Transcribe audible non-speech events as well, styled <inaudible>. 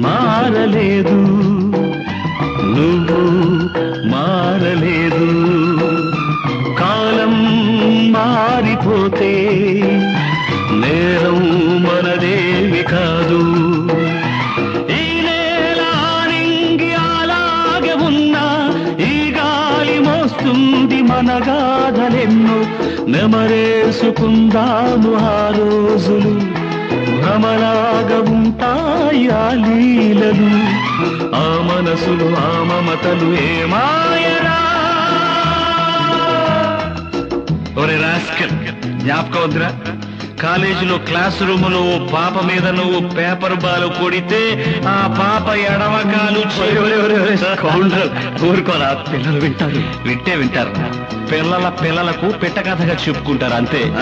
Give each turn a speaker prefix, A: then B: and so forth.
A: మారలేదు. నువ్వు మారలేదు. కాలం మారిపోతే నేరం మనదేవి కాదు. ఈ నేల నింగి అలాగే ఉన్నా ఈ గాలి మోస్తుంది మన గాథలెన్నో నెమరేసుకుందాము ఆ రోజులు. భ్రమలాగా ఉంటా లీలలు ఆ మనసులు ఆ మమతలు ఏమాయరా ఒరే రాస్కల్ జ్ఞాపకం వద్దురా కాలేజీలో క్లాస్ రూమ్లో ఓ పాప మీద నువ్వు పేపర్ బాల్ కొడితే ఆ పాప ఎడమకాలు ఊరుకోరా పిల్లలు వింటారు. వింటే వింటారు పిల్లల పిల్లలకు పెట్ట కథగా చెప్పుకుంటారు అంతే. <laughs>